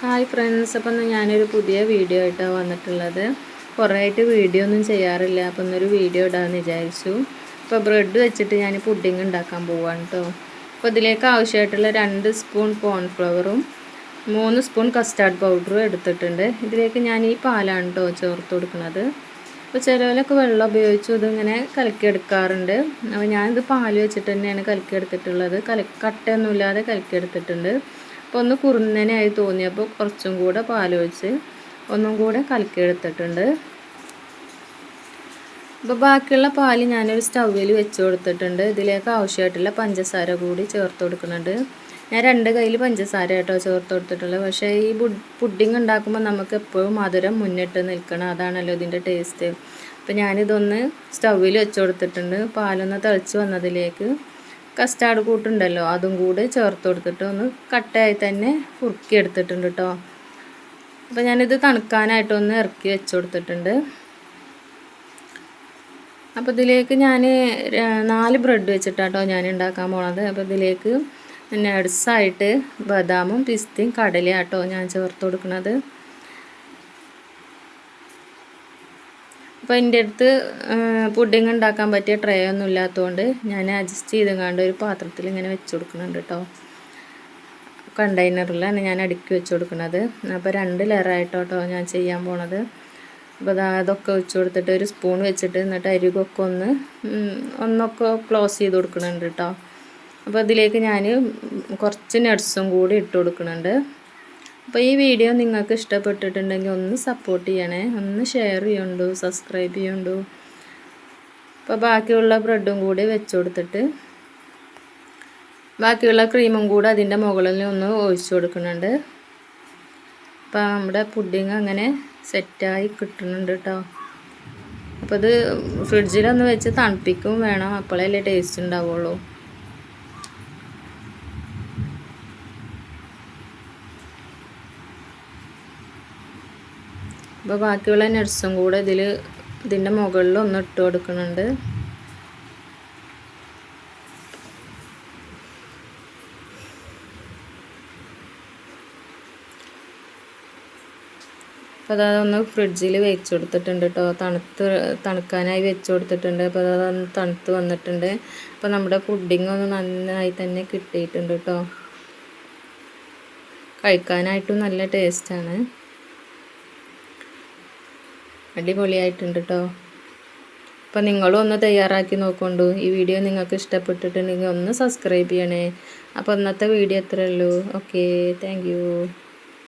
Hi friends അപ്പം ഇന്ന് ഞാനൊരു പുതിയ വീഡിയോ ആയിട്ടാണ് വന്നിട്ടുള്ളത്. കുറേ ആയിട്ട് വീഡിയോ ഒന്നും ചെയ്യാറില്ല. അപ്പം ഇന്നൊരു വീഡിയോ ഇടാമെന്ന് വിചാരിച്ചു. അപ്പോൾ ബ്രെഡ് വെച്ചിട്ട് ഞാൻ പുഡിങ് ഉണ്ടാക്കാൻ പോവാണ് കേട്ടോ അപ്പോൾ ഇതിലേക്ക് ആവശ്യമായിട്ടുള്ള രണ്ട് സ്പൂൺ കോൺഫ്ലവറും മൂന്ന് സ്പൂൺ കസ്റ്റാർഡ് പൗഡറും എടുത്തിട്ടുണ്ട്. ഇതിലേക്ക് ഞാൻ ഈ പാലാണ് കേട്ടോ ചേർത്ത് കൊടുക്കുന്നത്. അപ്പോൾ ചിലവിലൊക്കെ വെള്ളം ഉപയോഗിച്ചു ഇതിങ്ങനെ കലക്കിയെടുക്കാറുണ്ട് അപ്പോൾ ഞാനിത് പാൽ വെച്ചിട്ട് തന്നെയാണ് കലക്കിയെടുത്തിട്ടുള്ളത് കല കട്ടയൊന്നുമില്ലാതെ കലക്കിയെടുത്തിട്ടുണ്ട് അപ്പോൾ ഒന്ന് കുറുന്നനായി തോന്നിയപ്പോൾ കുറച്ചും കൂടെ പാലൊഴിച്ച് ഒന്നും കൂടെ കലക്കിയെടുത്തിട്ടുണ്ട്. അപ്പോൾ ബാക്കിയുള്ള പാൽ ഞാനൊരു സ്റ്റൗവിൽ വെച്ച് കൊടുത്തിട്ടുണ്ട്. ഇതിലേക്ക് ആവശ്യമായിട്ടുള്ള പഞ്ചസാര കൂടി ചേർത്ത് കൊടുക്കുന്നുണ്ട്. ഞാൻ രണ്ട് കയ്യിൽ പഞ്ചസാര കേട്ടോ ചേർത്ത് കൊടുത്തിട്ടുള്ളത്. പക്ഷേ ഈ പുഡിങ് ഉണ്ടാക്കുമ്പോൾ നമുക്ക് എപ്പോഴും മധുരം മുന്നിട്ട് നിൽക്കണം. അതാണല്ലോ ഇതിന്റെ ടേസ്റ്റ്. അപ്പോൾ ഞാനിതൊന്ന് സ്റ്റൗവിൽ വെച്ച് കൊടുത്തിട്ടുണ്ട്. പാലൊന്ന് തിളച്ച് വന്നതിലേക്ക് കസ്റ്റാർഡ് കൂട്ടുണ്ടല്ലോ അതും കൂടി ചേർത്ത് കൊടുത്തിട്ട് ഒന്ന് കട്ടയായി തന്നെ കുറുക്കി എടുത്തിട്ടുണ്ട് കേട്ടോ അപ്പോൾ ഞാനിത് തണുക്കാനായിട്ടൊന്ന് ഇറക്കി വെച്ച് കൊടുത്തിട്ടുണ്ട്. അപ്പോൾ ഇതിലേക്ക് ഞാൻ നാല് ബ്രെഡ് വെച്ചിട്ടാട്ടോ ഞാൻ ഉണ്ടാക്കാൻ പോണത്. അപ്പോൾ ഇതിലേക്ക് നട്സായിട്ട് ബദാമും പിസ്തയും കടലയാട്ടോ ഞാൻ ചേർത്ത് കൊടുക്കുന്നത് അപ്പോൾ എന്റെ അടുത്ത് പുഡിങ് ഉണ്ടാക്കാൻ പറ്റിയ ട്രേ ഒന്നും ഇല്ലാത്തതുകൊണ്ട് ഞാൻ അഡ്ജസ്റ്റ് ചെയ്തെങ്ങാണ്ട് ഒരു പാത്രത്തിൽ ഇങ്ങനെ വെച്ച് കൊടുക്കുന്നുണ്ട് കേട്ടോ കണ്ടെയ്നറിലാണ് ഞാൻ അടുക്കി വെച്ച് കൊടുക്കുന്നത്. അപ്പോൾ രണ്ട് ലെയറായിട്ടോ കേട്ടോ ഞാൻ ചെയ്യാൻ പോണത്. അപ്പോൾ അതൊക്കെ വെച്ച് കൊടുത്തിട്ട് ഒരു സ്പൂൺ വെച്ചിട്ട് എന്നിട്ട് അരികൊക്കെ ഒന്ന് ഒന്നൊക്കെ ക്ലോസ് ചെയ്ത് കൊടുക്കുന്നുണ്ട് കേട്ടോ അപ്പോൾ അതിലേക്ക് ഞാൻ കുറച്ച് നട്ട്സും കൂടി ഇട്ട് കൊടുക്കുന്നുണ്ട്. അപ്പോൾ ഈ വീഡിയോ നിങ്ങൾക്ക് ഇഷ്ടപ്പെട്ടിട്ടുണ്ടെങ്കിൽ ഒന്ന് സപ്പോർട്ട് ചെയ്യണേ. ഒന്ന് ഷെയർ ചെയ്യണ്ടു സബ്സ്ക്രൈബ് ചെയ്യണ്ടു. അപ്പോൾ ബാക്കിയുള്ള ബ്രെഡും കൂടി വെച്ച് കൊടുത്തിട്ട് ബാക്കിയുള്ള ക്രീമും കൂടി അതിന്റെ മുകളിൽ ഒന്ന് ഒഴിച്ചു കൊടുക്കുന്നുണ്ട്. അപ്പോൾ നമ്മുടെ പുഡിങ് അങ്ങനെ സെറ്റായി കിട്ടുന്നുണ്ട് കേട്ടോ അപ്പോൾ ഇത് ഫ്രിഡ്ജിലൊന്ന് വെച്ച് തണുപ്പിക്കും വേണം അപ്പോഴല്ലേ ടേസ്റ്റ് ഉണ്ടാവുള്ളൂ. അപ്പോൾ ബാക്കിയുള്ള നട്ട്സും കൂടെ ഇതിൽ ഇതിന്റെ മുകളിൽ ഒന്ന് ഇട്ട് കൊടുക്കുന്നുണ്ട്. അപ്പോൾ അതൊന്ന് ഫ്രിഡ്ജിൽ വെച്ച് കൊടുത്തിട്ടുണ്ട് കേട്ടോ തണുത്ത് തണുക്കാനായി വെച്ച് കൊടുത്തിട്ടുണ്ട്. അപ്പോൾ അതൊന്ന് തണുത്ത് വന്നിട്ടുണ്ട്. അപ്പോൾ നമ്മുടെ പുഡിംഗ് ഒന്ന് നന്നായി തന്നെ കിട്ടിയിട്ടുണ്ട് കേട്ടോ കഴിക്കാനായിട്ടും നല്ല ടേസ്റ്റാണ് അടിപൊളിയായിട്ടുണ്ട് കേട്ടോ അപ്പോൾ നിങ്ങളും ഒന്ന് തയ്യാറാക്കി നോക്കൊണ്ടു. ഈ വീഡിയോ നിങ്ങൾക്ക് ഇഷ്ടപ്പെട്ടിട്ടുണ്ടെങ്കിൽ ഒന്ന് സബ്സ്ക്രൈബ് ചെയ്യണേ. അപ്പോൾ ഇന്നത്തെ വീഡിയോ അത്രയേ ഉള്ളൂ. Okay thank